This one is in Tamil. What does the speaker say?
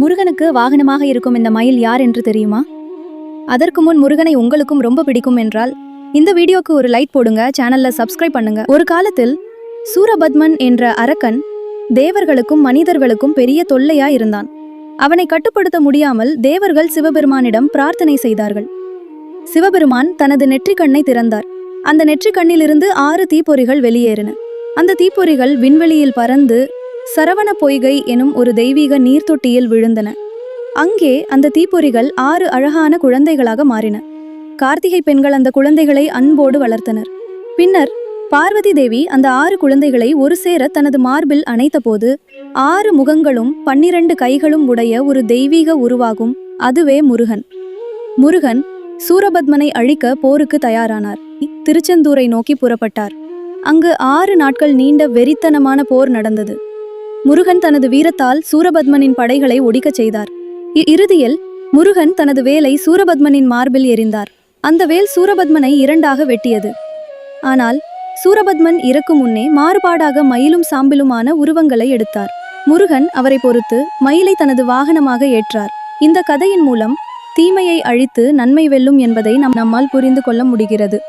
முருகனுக்கு வாகனமாக இருக்கும் இந்த மயில் யார் என்று தெரியுமா? அதற்கு முன் முருகனை உங்களுக்கும் ரொம்ப பிடிக்கும் என்றால் இந்த வீடியோக்கு ஒரு லைக் போடுங்க சேனல்ல சப்ஸ்கிரைப் பண்ணுங்க. ஒரு காலத்தில் சூரபத்மன் என்ற அரக்கன் தேவர்களுக்கும் மனிதர்களுக்கும் பெரிய தொல்லையா இருந்தான். அவனை கட்டுப்படுத்த முடியாமல் தேவர்கள் சிவபெருமானிடம் பிரார்த்தனை செய்தார்கள். சிவபெருமான் தனது நெற்றிக்கண்ணை திறந்தார். அந்த நெற்றிக்கண்ணிலிருந்து ஆறு தீப்பொறிகள் வெளியேறின. அந்த தீப்பொறிகள் விண்வெளியில் பறந்து சரவண பொய்கை எனும் ஒரு தெய்வீக நீர்த்தொட்டியில் விழுந்தன. அங்கே அந்த தீப்பொறிகள் ஆறு அழகான குழந்தைகளாக மாறின. கார்த்திகை பெண்கள் அந்த குழந்தைகளை அன்போடு வளர்த்தனர். பின்னர் பார்வதி தேவி அந்த ஆறு குழந்தைகளை ஒரு சேர தனது மார்பில் அணைத்தபோது ஆறு முகங்களும் பன்னிரண்டு கைகளும் உடைய ஒரு தெய்வீக உருவாகும் அதுவே முருகன். முருகன் சூரபத்மனை அழிக்க போருக்கு தயாரானார். திருச்செந்தூரை நோக்கி புறப்பட்டார். அங்கு ஆறு நாட்கள் நீண்ட வெறித்தனமான போர் நடந்தது. முருகன் தனது வீரத்தால் சூரபத்மனின் படைகளை ஒடிக்கச் செய்தார். இறுதியில் முருகன் தனது வேலை சூரபத்மனின் மார்பில் எறிந்தார் அந்த வேல் சூரபத்மனை இரண்டாக வெட்டியது. ஆனால் சூரபத்மன் இறக்கும் முன்னே மாறுபாடாக மயிலும் சாம்பிலுமான உருவங்களை எடுத்தார். முருகன் அவரை பொறுத்து மயிலை தனது வாகனமாக ஏற்றார். இந்த கதையின் மூலம் தீமையை அழித்து நன்மை வெல்லும் என்பதை நம் நம்மால் புரிந்து கொள்ள முடிகிறது.